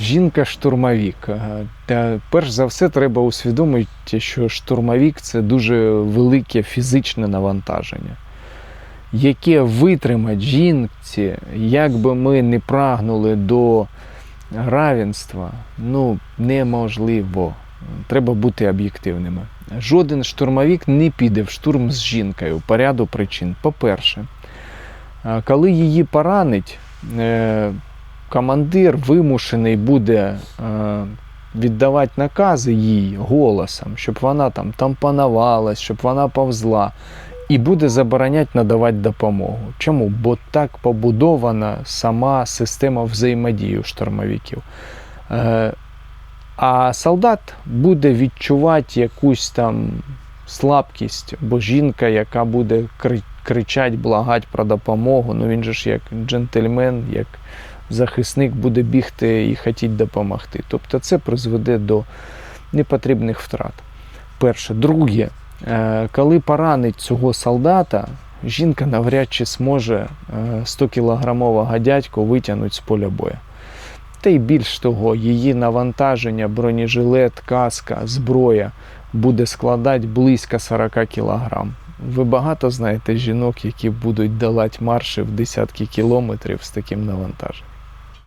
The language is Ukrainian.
жінка-штурмовік. Е, Та перш за все треба усвідомити, що штурмовік це дуже велике фізичне навантаження, яке витримать жінці, як би ми не прагнули до равенства, ну неможливо. Треба бути об'єктивними. Жоден штурмовік не піде в штурм з жінкою по ряду причин. По-перше, коли її поранить, е, командир вимушений буде е, віддавати накази їй голосом, щоб вона там тампонувалась, щоб вона повзла, і буде забороняти надавати допомогу. Чому? Бо так побудована сама система взаємодії у штурмовиків. Е, А солдат буде відчувати якусь там слабкість, бо жінка, яка буде кри- кричать, благать про допомогу, ну він же ж як джентльмен, як захисник буде бігти і хотіть допомогти. Тобто це призведе до непотрібних втрат. Перше. Друге, е, коли поранить цього солдата, жінка навряд чи зможе 100-кілограмового дядьку витягнути з поля бою. Та й більш того, її навантаження, бронежилет, каска, зброя буде складати близько 40 кілограм. Ви багато знаєте жінок, які будуть долати марші в десятки кілометрів з таким навантаженням.